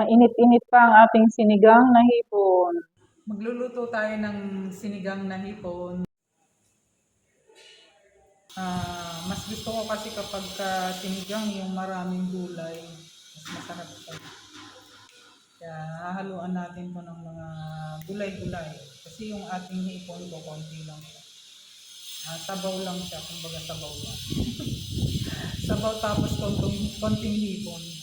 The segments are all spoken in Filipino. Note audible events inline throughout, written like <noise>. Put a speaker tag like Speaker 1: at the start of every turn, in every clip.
Speaker 1: Mainit-init pa ang ating sinigang na hipon.
Speaker 2: Magluluto tayo ng sinigang na hipon. Ah, mas gusto ko kasi kapag ka sinigang yung maraming gulay, mas masarap siya. Kaya hahaluan natin to ng mga gulay-gulay. Kasi yung ating hipon ko, konti lang siya. Ah, sabaw lang siya, kumbaga sabaw lang. <laughs> sabaw tapos konting, konting hipon.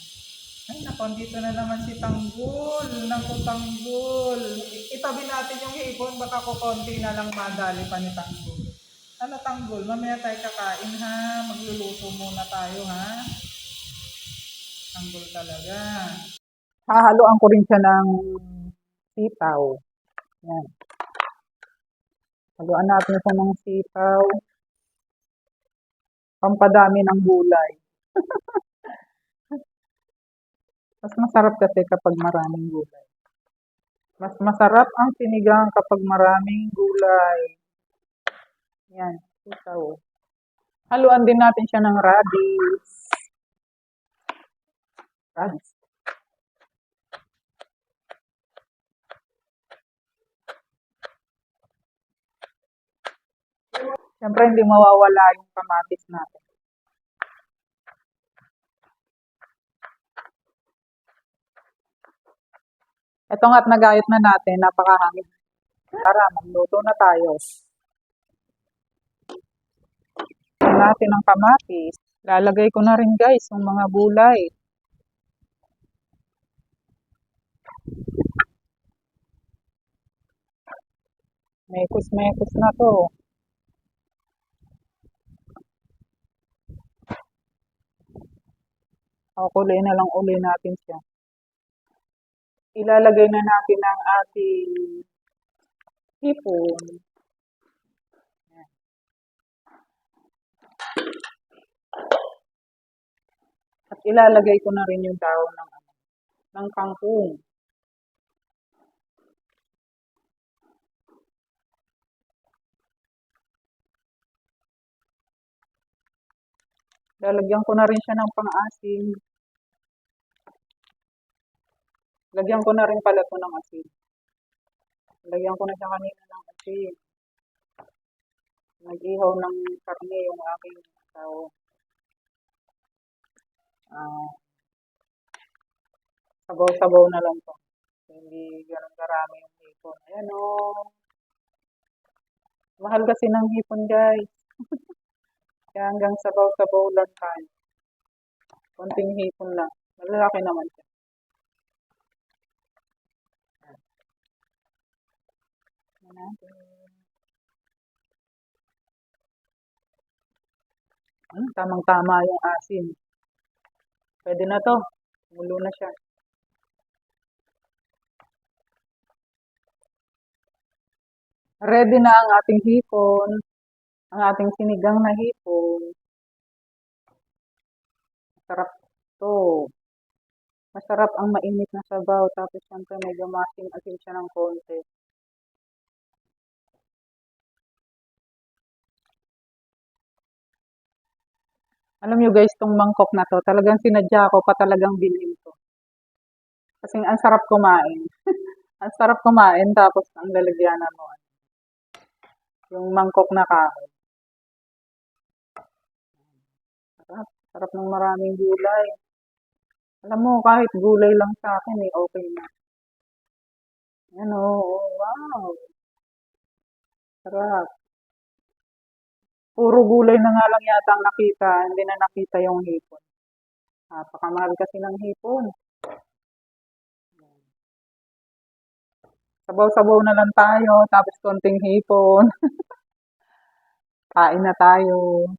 Speaker 2: Ay, nako, dito na naman si Tanggol. Naku, Tanggol. Itabi natin yung hipon, baka ko konti na lang madali pa ni Tanggol. Ano, Tanggol? Mamaya tayo kakain, ha? Magluluto muna tayo, ha? Tanggol talaga.
Speaker 1: Hahaluan ko rin siya ng sitaw. Yan. Haluan natin siya ng sitaw. Pampadami ng gulay. <laughs> Mas masarap kasi kapag maraming gulay. Mas masarap ang sinigang kapag maraming gulay. Yan, sitaw. Haluan din natin siya ng radish. Radish. Siyempre, hindi mawawala yung kamatis natin. Ito nga't nagayat na natin, napakahangin. Tara, magluto na tayo. Lagyan natin ang kamatis. Lalagay ko na rin guys yung mga gulay. Mekos-mekos na to. Kukulay na lang uli natin siya. Ilalagay na natin ang ating hipon. At ilalagay ko na rin yung dahon ng, ano, ng kangkong. Lalagyan ko na rin siya ng pang-asim. Lagyan ko na rin pala ito ng asin. Lagyan ko na siya kanina ng asin. Nag-ihaw ng karne yung aking asawa. Ah, sabaw-sabaw na lang to. Hindi ganun karami yung hipon. Ayan o. Mahal kasi ng hipon guys. <laughs> Kaya hanggang sabaw-sabaw lang tayo. Konting hipon lang. Malalaki naman siya. Natin. Hmm, tamang-tama yung asin. Pwede na to. Mulo na siya. Ready na ang ating hipon. Ang ating sinigang na hipon. Masarap to. Masarap ang mainit na sabaw. Tapos syempre medyo masim-asim siya ng konti. Alam nyo guys, tong mangkok na to, talagang sinadya ko pa talagang bilhin to. Kasi ang sarap kumain. <laughs> ang sarap kumain, tapos ang lalagyanan mo. ano, Yung mangkok na kahoy. Sarap. Sarap ng maraming gulay. Alam mo, kahit gulay lang sa akin, eh, okay na. Yan o, oh, wow. Sarap. Puro gulay na nga lang yata ang nakita, hindi na nakita yung hipon. Napakamahal kasi ng hipon. Sabaw-sabaw na lang tayo, tapos konting hipon. <laughs> Kain na tayo.